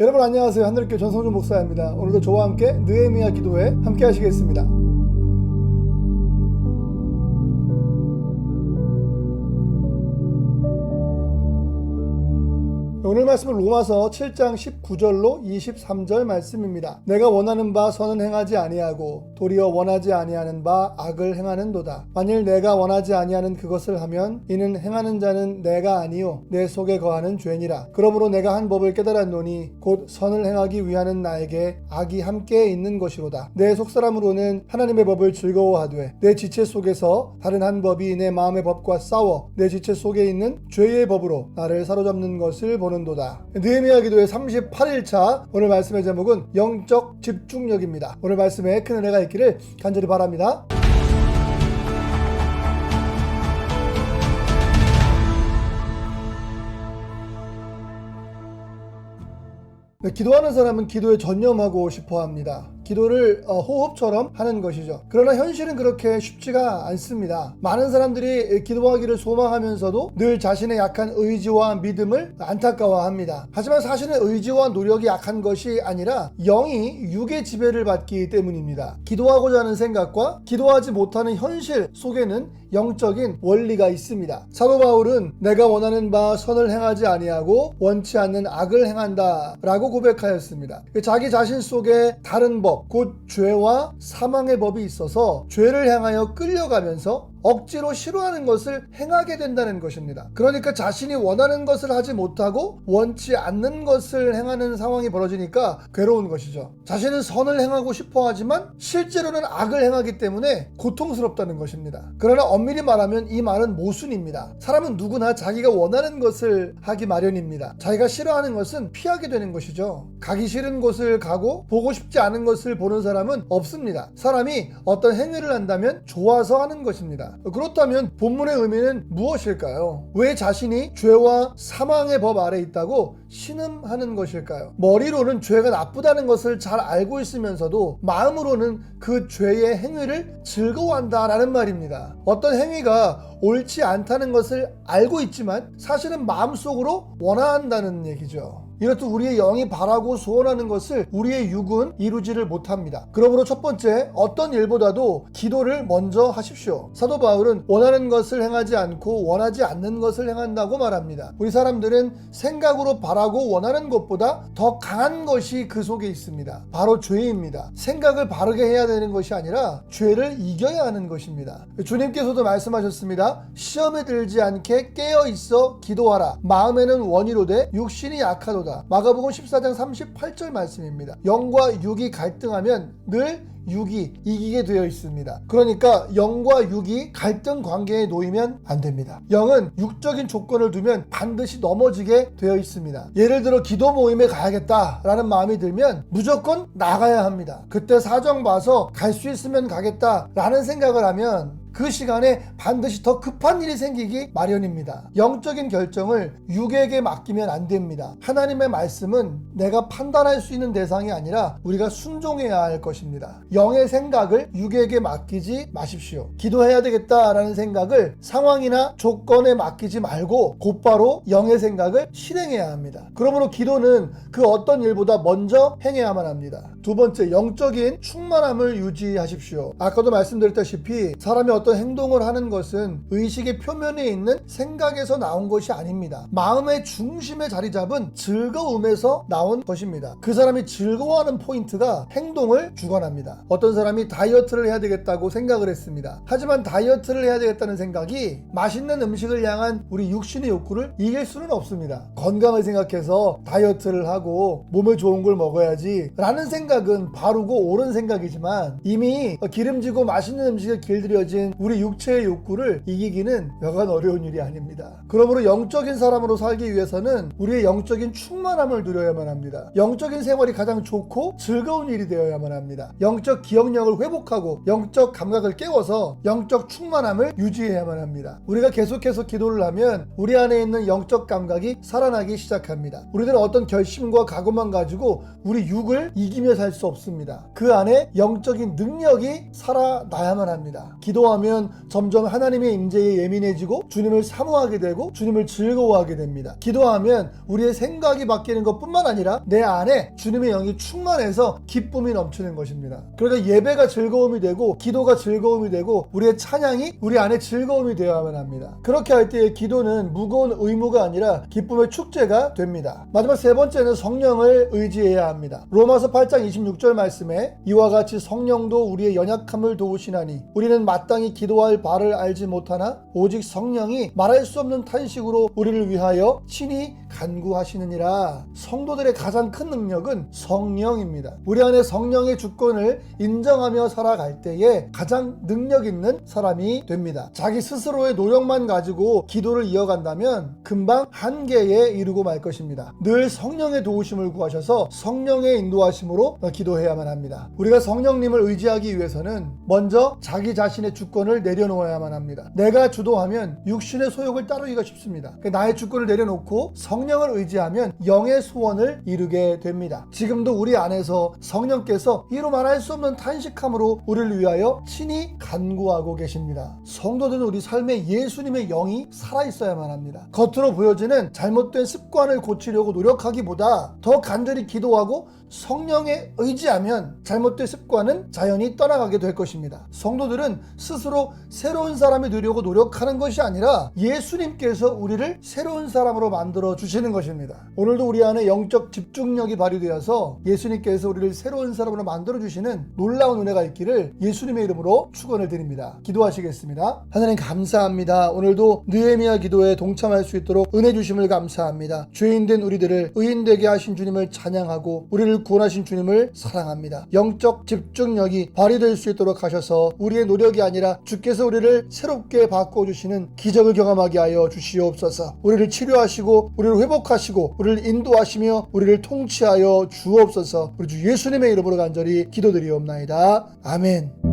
여러분 안녕하세요. 하늘교 전성준 목사입니다. 오늘도 저와 함께 느헤미야 기도회 함께 하시겠습니다. 오늘 말씀은 로마서 7장 19절로 23절 말씀입니다. 내가 원하는 바 선은 행하지 아니하고 도리어 원하지 아니하는 바 악을 행하는도다. 만일 내가 원하지 아니하는 그것을 하면 이는 행하는 자는 내가 아니요 내 속에 거하는 죄니라. 그러므로 내가 한 법을 깨달았노니 곧 선을 행하기 위하는 나에게 악이 함께 있는 것이로다. 내 속사람으로는 하나님의 법을 즐거워하되 내 지체 속에서 다른 한 법이 내 마음의 법과 싸워 내 지체 속에 있는 죄의 법으로 나를 사로잡는 것을 보는 도다. 느헤미야 기도의 38일차 오늘 말씀의 제목은 영적 집중력입니다. 오늘 말씀에 큰 은혜가 있기를 간절히 바랍니다. 네, 기도하는 사람은 기도에 전념하고 싶어 합니다. 기도를 어, 호흡처럼 하는 것이죠. 그러나 현실은 그렇게 쉽지가 않습니다. 많은 사람들이 기도하기를 소망하면서도 늘 자신의 약한 의지와 믿음을 안타까워합니다. 하지만 사실은 의지와 노력이 약한 것이 아니라 영이 육의 지배를 받기 때문입니다. 기도하고자 하는 생각과 기도하지 못하는 현실 속에는 영적인 원리가 있습니다. 사도 바울은 내가 원하는 바 선을 행하지 아니하고 원치 않는 악을 행한다라고 고백하였습니다. 자기 자신 속에 다른 법, 곧 죄와 사망의 법이 있어서 죄를 향하여 끌려가면서 억지로 싫어하는 것을 행하게 된다는 것입니다. 그러니까 자신이 원하는 것을 하지 못하고 원치 않는 것을 행하는 상황이 벌어지니까 괴로운 것이죠. 자신은 선을 행하고 싶어 하지만 실제로는 악을 행하기 때문에 고통스럽다는 것입니다. 그러나 엄밀히 말하면 이 말은 모순입니다. 사람은 누구나 자기가 원하는 것을 하기 마련입니다. 자기가 싫어하는 것은 피하게 되는 것이죠. 가기 싫은 곳을 가고 보고 싶지 않은 것을 보는 사람은 없습니다. 사람이 어떤 행위를 한다면 좋아서 하는 것입니다. 그렇다면 본문의 의미는 무엇일까요? 왜 자신이 죄와 사망의 법 아래 있다고 신음하는 것일까요? 머리로는 죄가 나쁘다는 것을 잘 알고 있으면서도 마음으로는 그 죄의 행위를 즐거워한다라는 말입니다. 어떤 행위가 옳지 않다는 것을 알고 있지만 사실은 마음속으로 원한다는 얘기죠. 이렇듯 우리의 영이 바라고 소원하는 것을 우리의 육은 이루지를 못합니다. 그러므로 첫 번째 어떤 일보다도 기도를 먼저 하십시오. 사도 바울은 원하는 것을 행하지 않고 원하지 않는 것을 행한다고 말합니다. 우리 사람들은 생각으로 바라고 원하는 것보다 더 강한 것이 그 속에 있습니다. 바로 죄입니다. 생각을 바르게 해야 되는 것이 아니라 죄를 이겨야 하는 것입니다. 주님께서도 말씀하셨습니다. 시험에 들지 않게 깨어 있어 기도하라. 마음에는 원이로되 육신이 약하도다. 마가복음 14장 38절 말씀입니다. 영과 육이 갈등하면 늘 육이 이기게 되어 있습니다. 그러니까 영과 육이 갈등 관계에 놓이면 안 됩니다. 영은 육적인 조건을 두면 반드시 넘어지게 되어 있습니다. 예를 들어 기도 모임에 가야겠다라는 마음이 들면 무조건 나가야 합니다. 그때 사정 봐서 갈 수 있으면 가겠다라는 생각을 하면 그 시간에 반드시 더 급한 일이 생기기 마련입니다. 영적인 결정을 육에게 맡기면 안 됩니다. 하나님의 말씀은 내가 판단할 수 있는 대상이 아니라 우리가 순종해야 할 것입니다. 영의 생각을 육에게 맡기지 마십시오. 기도해야 되겠다라는 생각을 상황이나 조건에 맡기지 말고 곧바로 영의 생각을 실행해야 합니다. 그러므로 기도는 그 어떤 일보다 먼저 행해야만 합니다. 두 번째, 영적인 충만함을 유지하십시오. 아까도 말씀드렸다시피 사람이 어떤 행동을 하는 것은 의식의 표면에 있는 생각에서 나온 것이 아닙니다. 마음의 중심에 자리 잡은 즐거움에서 나온 것입니다. 그 사람이 즐거워하는 포인트가 행동을 주관합니다. 어떤 사람이 다이어트를 해야 되겠다고 생각을 했습니다. 하지만 다이어트를 해야 되겠다는 생각이 맛있는 음식을 향한 우리 육신의 욕구를 이길 수는 없습니다. 건강을 생각해서 다이어트를 하고 몸에 좋은 걸 먹어야지 라는 생각은 바르고 옳은 생각이지만 이미 기름지고 맛있는 음식에 길들여진 우리 육체의 욕구를 이기기는 여간 어려운 일이 아닙니다. 그러므로 영적인 사람으로 살기 위해서는 우리의 영적인 충만함을 누려야만 합니다. 영적인 생활이 가장 좋고 즐거운 일이 되어야만 합니다. 영적 기억력을 회복하고 영적 감각을 깨워서 영적 충만함을 유지해야만 합니다. 우리가 계속해서 기도를 하면 우리 안에 있는 영적 감각이 살아나기 시작합니다. 우리들은 어떤 결심과 각오만 가지고 우리 육을 이기며 살 수 없습니다. 그 안에 영적인 능력이 살아나야만 합니다. 기도하면 기도하면 점점 하나님의 임재에 예민해지고 주님을 사모하게 되고 주님을 즐거워하게 됩니다. 기도하면 우리의 생각이 바뀌는 것뿐만 아니라 내 안에 주님의 영이 충만해서 기쁨이 넘치는 것입니다. 그러니까 예배가 즐거움이 되고 기도가 즐거움이 되고 우리의 찬양이 우리 안에 즐거움이 되어야만 합니다. 그렇게 할 때의 기도는 무거운 의무가 아니라 기쁨의 축제가 됩니다. 마지막 세 번째는 성령을 의지해야 합니다. 로마서 8장 26절 말씀에 이와 같이 성령도 우리의 연약함을 도우시나니 우리는 마땅히 기도할 바를 알지 못하나 오직 성령이 말할 수 없는 탄식으로 우리를 위하여 친히 간구하시느니라. 성도들의 가장 큰 능력은 성령입니다. 우리 안에 성령의 주권을 인정하며 살아갈 때에 가장 능력 있는 사람이 됩니다. 자기 스스로의 노력만 가지고 기도를 이어간다면 금방 한계에 이르고 말 것입니다. 늘 성령의 도우심을 구하셔서 성령의 인도하심으로 기도해야만 합니다. 우리가 성령님을 의지하기 위해서는 먼저 자기 자신의 주권 을 내려놓아야만 합니다. 내가 주도하면 육신의 소욕을 따르기가 쉽습니다. 그러니까 나의 주권을 내려놓고 성령을 의지하면 영의 소원을 이루게 됩니다. 지금도 우리 안에서 성령께서 이루 말할 수 없는 탄식함으로 우리를 위하여 친히 간구하고 계십니다. 성도들은 우리 삶에 예수님의 영이 살아 있어야만 합니다. 겉으로 보여지는 잘못된 습관을 고치려고 노력하기보다 더 간절히 기도하고 성령에 의지하면 잘못된 습관은 자연히 떠나가게 될 것입니다. 성도들은 스스로 새로운 사람이 되려고 노력하는 것이 아니라 예수님께서 우리를 새로운 사람으로 만들어 주시는 것입니다. 오늘도 우리 안에 영적 집중력이 발휘되어서 예수님께서 우리를 새로운 사람으로 만들어 주시는 놀라운 은혜가 있기를 예수님의 이름으로 축원을 드립니다. 기도하시겠습니다. 하나님 감사합니다. 오늘도 느헤미야 기도에 동참할 수 있도록 은혜 주심을 감사합니다. 죄인 된 우리들을 의인 되게 하신 주님을 찬양하고 우리를 구원하신 주님을 사랑합니다. 영적 집중력이 발휘될 수 있도록 하셔서 우리의 노력이 아니라 주께서 우리를 새롭게 바꿔 주시는 기적을 경험하게 하여 주시옵소서. 우리를 치료하시고 우리를 회복하시고 우리를 인도하시며 우리를 통치하여 주옵소서. 우리 주 예수님의 이름으로 간절히 기도드리옵나이다. 아멘.